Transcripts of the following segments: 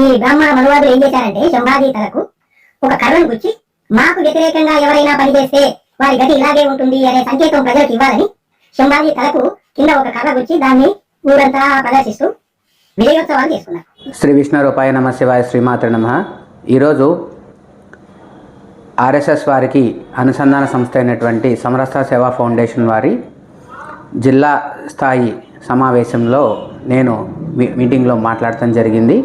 ఈ బ్రాహ్మణ మనువాదులు ఏం చేశారంటే శంభాజీ తలకు ఒక కర్రను గుచ్చి మాకు వ్యతిరేకంగా ఎవరైనా పనిచేస్తే వారి గతి ఇలాగే ఉంటుంది అనే సంకేతం ప్రజలకు ఇవ్వాలని శంభాజీ తలకు కింద ఒక కర్ర గుచ్చి దాన్ని ఊరంతా ప్రదర్శిస్తూ విజయోత్సవాలు చేసుకున్నారు. శ్రీ విష్ణు రూపాయ నమ శివాయ శ్రీమాత్ర నమ. ఈరోజు ఆర్ఎస్ఎస్ వారికి అనుసంధాన సంస్థ అయినటువంటి సమరస సేవా ఫౌండేషన్ వారి జిల్లా స్థాయి సమావేశంలో నేను మీటింగ్లో మాట్లాడటం జరిగింది.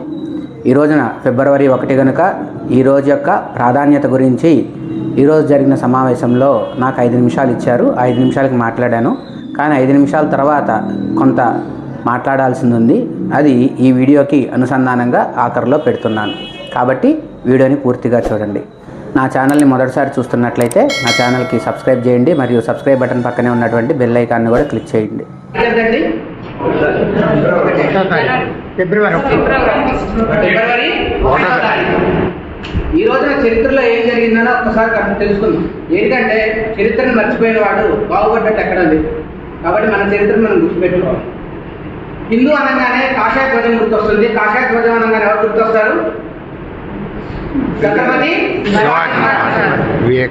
ఈ రోజున ఫిబ్రవరి ఒకటి కనుక ఈ రోజు యొక్క ప్రాధాన్యత గురించి ఈరోజు జరిగిన సమావేశంలో నాకు ఐదు నిమిషాలు ఇచ్చారు. ఐదు నిమిషాలకి మాట్లాడాను. కానీ ఐదు నిమిషాల తర్వాత కొంత మాట్లాడాల్సింది ఉంది. అది ఈ వీడియోకి అనుసంధానంగా ఆఖరిలో పెడుతున్నాను. కాబట్టి వీడియోని పూర్తిగా చూడండి. నా ఛానల్ని మొదటిసారి చూస్తున్నట్లయితే నా ఛానల్కి సబ్స్క్రైబ్ చేయండి. మరియు సబ్స్క్రైబ్ బటన్ పక్కనే ఉన్నటువంటి బెల్ ఐకాన్ని కూడా క్లిక్ చేయండి. ఫిబ్రవరి ఒకటి ఫిబ్రవరి ఒకటో తారీఖు. ఈ రోజున చరిత్రలో ఏం జరిగిందని ఒక్కసారి మనం తెలుసుకుందాం. ఏంటంటే చరిత్రను మర్చిపోయిన వాడు బాగుపడ్డట్టు ఎక్కడ లేదు. కాబట్టి మన చరిత్రను మనం గుర్తుపెట్టుకోవాలి. హిందూ అనగానే కాషాయ ధ్వజం గుర్తొస్తుంది. కాషాయ ధ్వజం అనగానే ఎవరు గుర్తొస్తారు? ఛత్రపతి.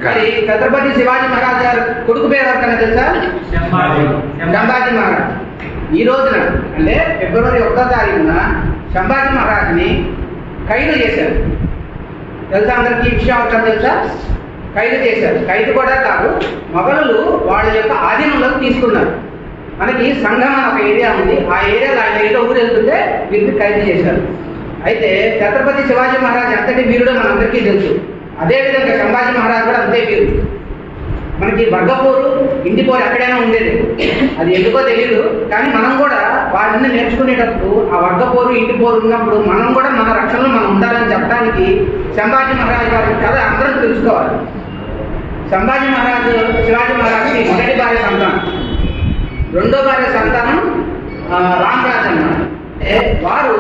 మరి ఛత్రపతి శివాజీ మహారాజ్ గారు కొడుకు పేరు ఎవరికైనా తెలుసా? శంభాజీ మహారాజ్. ఈ రోజున అంటే ఫిబ్రవరి ఒకటో తారీఖున సంభాజీ మహారాజ్ని ఖైదు చేశారు. తెలుసా అందరికీ ఈ విషయం ఒకటి తెలుసా? ఖైదు చేశారు. ఖైదు కూడా కాదు మొఘలులు వాళ్ళ యొక్క ఆధీనంలోకి తీసుకున్నారు. మనకి సంఘం ఒక ఏరియా ఉంది. ఆ ఏరియాలో ఆయన ఏదో ఊరు వెళ్తుంటే వీరిని ఖైదు చేశారు. అయితే ఛత్రపతి శివాజీ మహారాజ్ అంతటి వీరుడో మనందరికీ తెలుసు. అదేవిధంగా సంభాజీ మహారాజ్ కూడా అంతే వీరుడు. మనకి వర్గపోరు ఇంటిపోరు ఎక్కడైనా ఉండేది. అది ఎందుకో తెలియదు కానీ మనం కూడా వాటిని నేర్చుకునేటప్పుడు ఆ వర్గపోరు ఇంటిపోరు ఉన్నప్పుడు మనం కూడా మన రక్షణలో మనం ఉండాలని చెప్పడానికి సంభాజీ మహారాజు గారి కథ అందరం తెలుసుకోవాలి. సంభాజీ మహారాజు శివాజీ మహారాజుకి మొదటి భార్య సంతానం. రెండో భార్య సంతానం ఆ, రామరాజు ఏ, వారు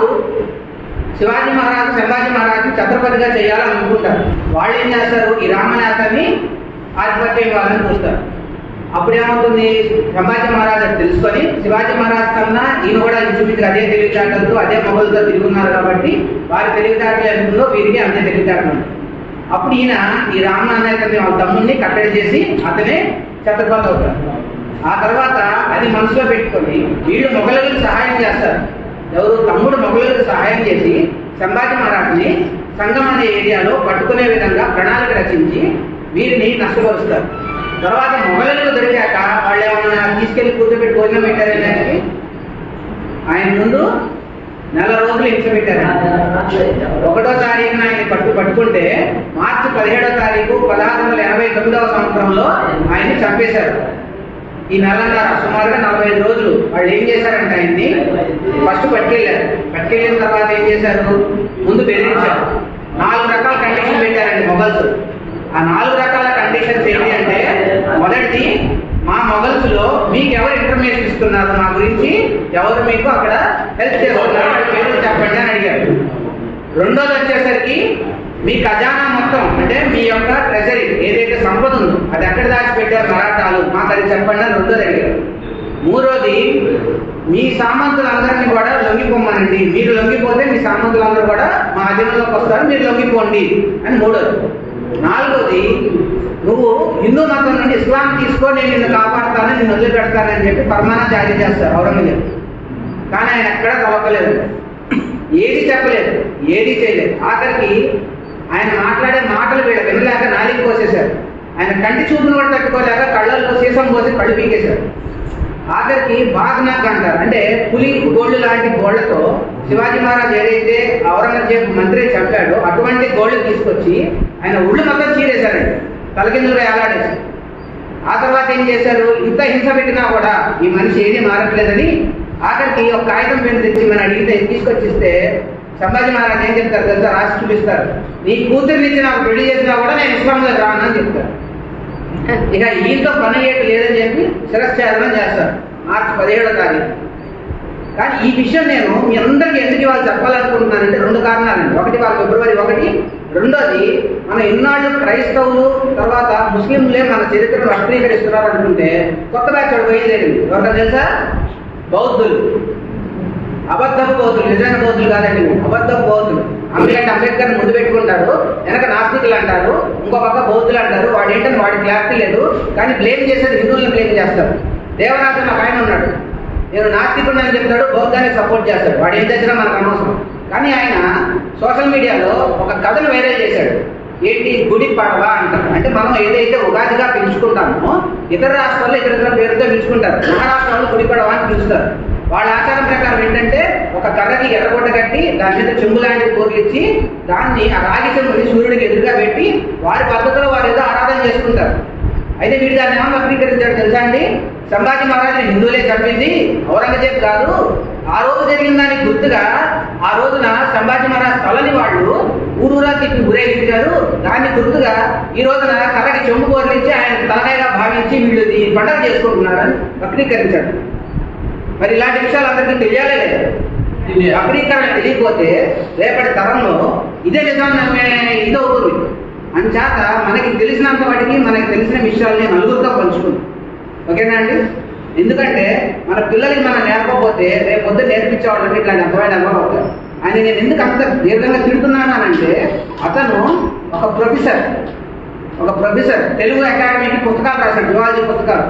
శివాజీ మహారాజు సంభాజీ మహారాజు ఛత్రపతిగా చేయాలని అనుకుంటారు వాళ్ళు ఏం చేస్తారు? ఈ రామనాథాన్ని ఆధిపత్యం వాళ్ళని చూస్తారు. అప్పుడు ఏమవుతుంది? సంభాజీ మహారాజు తెలుసుకొని శివాజీ మహారాజ్ కన్నా ఈయన కూడా ఇంచుమించు అదే తెలివితేటలతో అదే మొబైల్తో తిరుగున్నారు కాబట్టి వారి తెలివితేటలు ఎందుకుందో వీరికి అంతే తెలివితేటలు అప్పుడు ఈయన ఈ రామనాథని వాళ్ళ తమ్ముడిని కట్టడి చేసి అతనే ఛత్రపతి అవుతారు ఆ తర్వాత అది మనసులో పెట్టుకొని వీళ్ళు మొఘలులకు సహాయం చేస్తారు. ఎవరు తమ్ముడు మొఘలులకు సహాయం చేసి సంభాజీ మహారాజ్ని సంగం అనే ఏరియాలో పట్టుకునే విధంగా ప్రణాళిక రచించి వీరిని నష్టపరుస్తారు. తర్వాత మొఘలులకు దొరికాక వాళ్ళు ఏమన్నా తీసుకెళ్ళి కూర్చోబెట్టి భోజనం పెట్టారు దానికి ఆయన ముందు నెల రోజులు హింస పెట్టారు. ఒకటో తారీఖున ఆయన పట్టు పట్టుకుంటే మార్చి పదిహేడో తారీఖు పదహారు వందల ఎనభై తొమ్మిదవ సంవత్సరంలో ఆయన్ని చంపేశారు. ఈ నెలన్నర సుమారుగా నలభై ఐదు రోజులు వాళ్ళు ఏం చేశారంటే ఆయన్ని ఫస్ట్ పట్టుకెళ్ళారు. పట్టుకెళ్ళిన తర్వాత ఏం చేశారు? ముందు బెదిరించారు. నాలుగు రకాల కండిషన్ పెట్టారండి మొబైల్స్. ఆ నాలుగు రకాల కండిషన్స్ ఏంటి అంటే మొదటిది మా మొబైల్స్లో మీకు ఎవరు ఇన్ఫర్మేషన్ ఇస్తున్నారు మా గురించి? ఎవరు మీకు అక్కడ హెల్ప్ చేస్తున్నారు? పేరు చెప్పండి అని అడిగారు. రెండోది వచ్చేసరికి మీ ఖజానా మొత్తం అంటే మీ యొక్క ట్రెజరీ ఏదైతే సంపద ఉందో అది ఎక్కడ దాచిపెట్టారు? మరాఠాలు. మాకు అది చెప్పండి అని రెండోది అడిగారు. మూడోది మీ సామంతులందరినీ కూడా లొంగిపోమనండి మీరు లొంగిపోతే మీ సామంతులందరూ కూడా మా అధీనంలోకి వస్తారు మీరు లొంగిపోండి. అని మూడోది. నాలుగోది నువ్వు హిందూ మతం నుండి ఇస్లాం తీసుకో నేను నిన్ను కాపాడుతానని నిన్ను వదిలిపెడతానని చెప్పి పరమాణం జారీ చేస్తారు ఔరంగజేబు. కానీ ఆయన ఎక్కడా తవ్వకలేదు ఏది చెప్పలేదు ఏది చేయలేదు. ఆఖరికి ఆయన మాట్లాడే మాటలు వీళ్ళ వినలేక నాలికి పోసేశారు ఆయన కంటి చూపును కూడా తట్టుకోలేక కళ్ళల్లో సీసం పోసి కళ్ళు పీకేశారు. ఆఖరికి బాగ్నాథ్ అంటారు. అంటే పులి గోళ్ళు లాంటి గోళ్ళతో శివాజీ మహారాజ్ ఏదైతే ఔరంగజేబ్ మంత్రి చంపాడో అటువంటి గోళ్ళు తీసుకొచ్చి ఆయన ఉళ్ళు మొత్తం చీరేశారండి. తలకిందులుగా ఏలాడేసి ఆ తర్వాత ఏం చేశారు? ఇంత హింస పెట్టినా కూడా ఈ మనిషి ఏది మారట్లేదని ఆఖరికి ఒక కాగితం పెన్ను తెచ్చి మనం అడిగితే తీసుకొచ్చిస్తే సంభాజీ మహారాజ్ ఏం చెప్తారు తెలుసా? రాసి చూపిస్తారు. నీ కూతుర్ని ఇచ్చి నాకు పెళ్ళి చేసినా కూడా నేను ఇస్లాంలో రానని అని చెప్తారు. ఇక ఈతో పని అయ్యేది లేదని చెప్పి శిరశ్చేదనం చేస్తారు. మార్చి పదిహేడో తారీఖు. కానీ ఈ విషయం నేను మీ అందరికీ ఎందుకు ఇవాళ చెప్పాలనుకుంటున్నానంటే రెండు కారణాలండి. ఒకటి వాళ్ళ ఫిబ్రవరి ఒకటి రెండోది మన ఎన్నాళ్ళు క్రైస్తవులు తర్వాత ముస్లింలే మన చరిత్రను వక్రీకరిస్తున్నారు అనుకుంటే కొత్త బ్యాచ్ వాడు ఎవరు ఎవరికైనా తెలుసా? బౌద్ధులు. అబద్ధపు బౌద్ధులు నిజమైన బౌద్ధులు కాదండి అబద్ధపు బౌద్ధులు ఎందుకంటే అంబేద్కర్ ముందు పెట్టుకుంటారు వెనక నాస్తికులు అంటారు ఇంకో పక్క బౌద్ధులు అంటారు. వాడు ఏంటని వాడి క్లారిటీ లేదు కానీ బ్లేమ్ చేసేది హిందువులను బ్లేమ్ చేస్తారు. దేవరాజు ఒక ఆయన ఉన్నాడు. నేను నాస్తికుడు అని చెప్తాడు బౌద్ధానికి సపోర్ట్ చేస్తాడు. వాడు ఏం చేసినా మనకు అనవసరం. కానీ ఆయన సోషల్ మీడియాలో ఒక కథను వైరల్ చేశాడు. ఏంటి? గుడి పడవ అంటారు. అంటే మనం ఏదైతే ఉగాదిగా పిలుచుకుంటామో ఇతర రాష్ట్రాల్లో ఇతర ఇతర పేరుతో పిలుచుకుంటారు. మహారాష్ట్రలో గుడి పడవ అని పిలుస్తారు. వాళ్ళ ఆచారం ప్రకారం ఏంటంటే ఒక కర్రకి ఎర్రగొట్ట కట్టి దాని మీద చెంబు లాంటి కోర్లిచ్చి దాన్ని ఆ రాగి చెంబుని సూర్యుడికి ఎదురుగా పెట్టి వారి పద్ధతిలో వారు ఏదో ఆరాధన చేసుకుంటారు. అయితే వీడు దాన్ని ఏమో వక్రీకరించాడు తెలుసా అండి? సంభాజీ మహారాజుని హిందువులే చంపింది. ఔరంగజేబ్ కాదు. ఆ రోజు జరిగిన దానికి గుర్తుగా ఆ రోజున సంభాజీ మహారాజ్ తలని వాళ్ళు ఊరూరా తిప్పి ఊరేగించారు. దాన్ని గుర్తుగా ఈ రోజున తలకి చెంబు కోరలించి ఆయన తలకాయగా భావించి వీళ్ళు ఈ పండుగ చేసుకుంటున్నారని వక్రీకరించాడు మరి ఇలాంటి విషయాలు అందరికీ తెలియాలే లేదు. వక్రీకరణ తెలియకపోతే రేపటి తరంలో ఇదే నిజాన్ని నమ్మే ఇదో ఊరు అంచేత మనకి తెలిసినంత వాటికి మనకి తెలిసిన విషయాల్ని నలుగురితో పంచుకుంది. ఓకేనా అండి? ఎందుకంటే మన పిల్లలకి మనం నేర్పకపోతే రేపు పొద్దున్న నేర్పించేవాళ్ళకి ఇట్లా అర్థమైన అనుభవం అవుతారు. ఆయన నేను ఎందుకు అంత దీర్ఘంగా తిడుతున్నాను అంటే అతను ఒక ప్రొఫెసర్ ఒక ప్రొఫెసర్ తెలుగు అకాడమీకి పుస్తకాలు రాశాడు జువాలజీ పుస్తకాలు.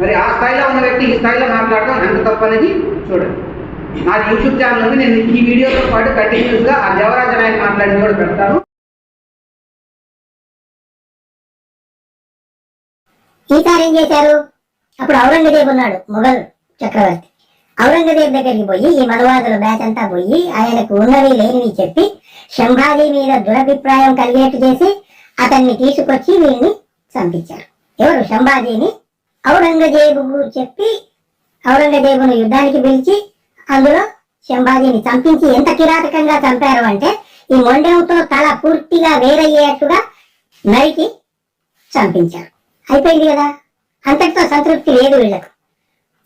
మరి ఆ స్థాయిలో ఉన్న వ్యక్తి ఈ స్థాయిలో మాట్లాడడం ఎంత తప్పనేది చూడండి. నా యూట్యూబ్ ఛానల్ ఉంది నేను ఈ వీడియోతో పాటు కంటిన్యూస్గా ఆ దేవరాజ నాయక్ మాట్లాడింది కూడా పెడతాను. ఈసారి ఏం చేశారు. అప్పుడు ఔరంగజేబు ఉన్నాడు మొఘల్ చక్రవర్తి. ఔరంగజేబు దగ్గరికి పోయి ఈ మనువాదుల బ్యాచ్ అంతా పోయి ఆయనకు ఉన్నవి లేనివి చెప్పి శంభాజీ మీద దురభిప్రాయం కలిగేట్టు చేసి అతన్ని తీసుకొచ్చి వీళ్ళని చంపించారు. ఎవరు? శంభాజీని ఔరంగజేబుకు చెప్పి ఔరంగజేబును యుద్ధానికి పిలిచి అందులో శంభాజీని చంపించి ఎంత కిరాతకంగా చంపారు అంటే ఈ మొండెంతో తల పూర్తిగా వేరయ్యేట్టుగా నరికి చంపించారు. అయిపోయింది కదా? అంతటితో సంతృప్తి లేదు వీళ్ళకు.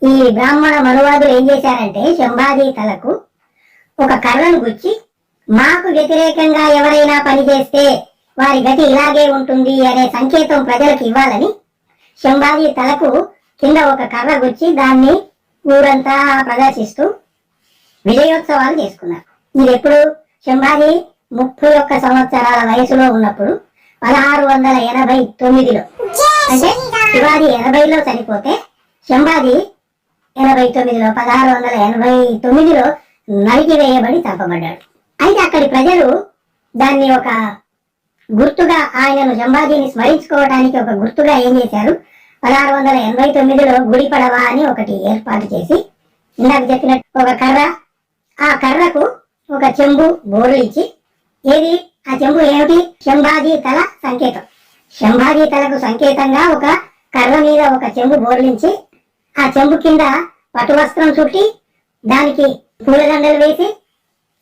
ఈ బ్రాహ్మణ మనువాదులు ఏం చేశారంటే శంభాజీ తలకు ఒక కర్రను గుచ్చి మాకు వ్యతిరేకంగా ఎవరైనా పని చేస్తే వారి గతి ఇలాగే ఉంటుంది అనే సంకేతం ప్రజలకు ఇవ్వాలని శంభాజీ తలకు కింద ఒక కర్ర గుచ్చి దాన్ని ఊరంతా ప్రదర్శిస్తూ విజయోత్సవాలు చేసుకున్నారు. ఇది ఎప్పుడు శంభాజీ ముప్పై ఒక్క సంవత్సరాల వయసులో ఉన్నప్పుడు పదహారు వందల ఎనభై తొమ్మిదిలో. అంటే శివాజీ ఎనభైలో చనిపోతే శంభాజీ ఎనభై తొమ్మిదిలో పదహారు వందల ఎనభై తొమ్మిదిలో నరికి వేయబడి చంపబడ్డాడు. అయితే అక్కడి ప్రజలు దాన్ని ఒక గుర్తుగా ఆయనను శంభాజీని స్మరించుకోవడానికి ఒక గుర్తుగా ఏం చేశారు? పదహారు వందల ఎనభై తొమ్మిదిలో గుడి పడవ అని ఒకటి ఏర్పాటు చేసి ఇందాక చెప్పినట్టు ఒక కర్ర ఆ కర్రకు ఒక చెంబు బోర్లు ఇచ్చి ఏది? ఆ చెంబు ఏమిటి? శంభాజీ తల సంకేతం. శంభాజీ తలకు సంకేతంగా ఒక కర్ర మీద ఒక చెంబు బోర్లించి ఆ చెంబు కింద పట్టు వస్త్రం చుట్టి దానికి పూలదండలు వేసి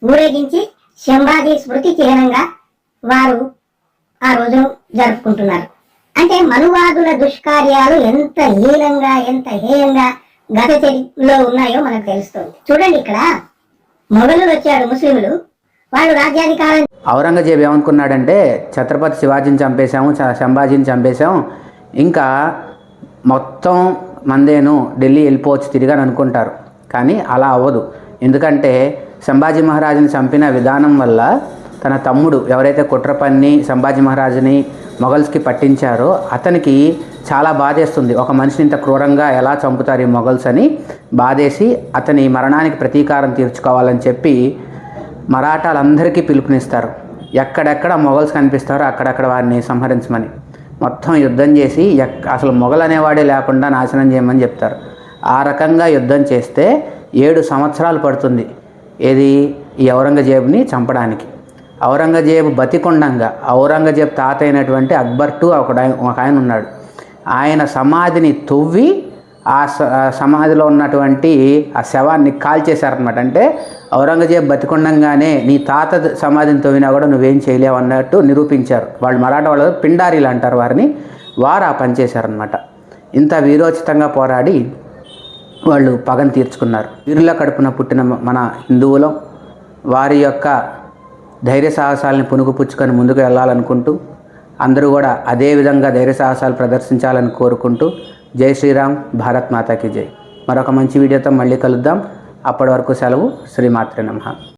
ఊరేగించి శంభాజీ స్మృతి చిహ్నంగా వారు ఆ రోజు జరుపుకుంటున్నారు. అంటే మనువాదుల దుష్కార్యాలు ఎంత హీనంగా ఎంత హేయంగా గత చరిలో ఉన్నాయో మనకు తెలుస్తుంది. చూడండి ఇక్కడ. మొఘలులు వచ్చాడు ముస్లింలు వాళ్ళు రాజ్యాధికారం ఔరంగజేబు ఏమనుకున్నాడంటే ఛత్రపతి శివాజీని చంపేశాము చ- సంభాజీని చంపేశాము ఇంకా మొత్తం మందేను ఢిల్లీ వెళ్ళిపోవచ్చు తిరిగి అని అనుకుంటారు. కానీ అలా అవ్వదు. ఎందుకంటే సంభాజీ మహారాజుని చంపిన విధానం వల్ల తన తమ్ముడు ఎవరైతే కుట్ర పన్ని సంభాజీ మహారాజుని మొఘల్స్కి పట్టించారో అతనికి చాలా బాధేస్తుంది. ఒక మనిషిని ఇంత క్రూరంగా ఎలా చంపుతారు ఈ మొఘల్స్ అని బాధేసి అతని మరణానికి ప్రతీకారం తీర్చుకోవాలని చెప్పి మరాఠాలందరికీ పిలుపునిస్తారు. ఎక్కడెక్కడ మొఘల్స్ కనిపిస్తారో అక్కడక్కడ వారిని సంహరించమని. మొత్తం యుద్ధం చేసి ఎక్ అసలు మొగలనేవాడే లేకుండా నాశనం చేయమని చెప్తారు. ఆ రకంగా యుద్ధం చేస్తే ఏడు సంవత్సరాలు పడుతుంది ఏది? ఈ ఔరంగజేబుని చంపడానికి. ఔరంగజేబు బతికొండంగా ఔరంగజేబు తాత అయినటువంటి అక్బర్ టు ఒక ఒక ఆయన ఉన్నాడు. ఆయన సమాధిని తొవ్వి ఆ స- ఆ సమాధిలో ఉన్నటువంటి ఆ శవాన్ని కాల్చేశారనమాట అంటే ఔరంగజేబ్ బతికొండంగానే నీ తాత సమాధిని తవ్వినా కూడా నువ్వేం చేయలేవు అన్నట్టు నిరూపించారు. వాళ్ళు మరాఠా వాళ్ళు పిండారీలు అంటారు వారిని. వారు ఆ పనిచేశారనమాట ఇంత వీరోచితంగా పోరాడి వాళ్ళు పగను తీర్చుకున్నారు. వీరుల కడుపున పుట్టిన మన హిందువులం వారి యొక్క ధైర్య సాహసాలను పుణుకుపుచ్చుకొని ముందుకు వెళ్ళాలనుకుంటూ అందరూ కూడా అదే విధంగా ధైర్య సాహసాలు ప్రదర్శించాలని కోరుకుంటూ జై శ్రీరామ్ భారత్ మాతాకి జై. మరొక మంచి వీడియోతో మళ్ళీ కలుద్దాం. అప్పటి వరకు సెలవు. శ్రీమాత్రే నమ.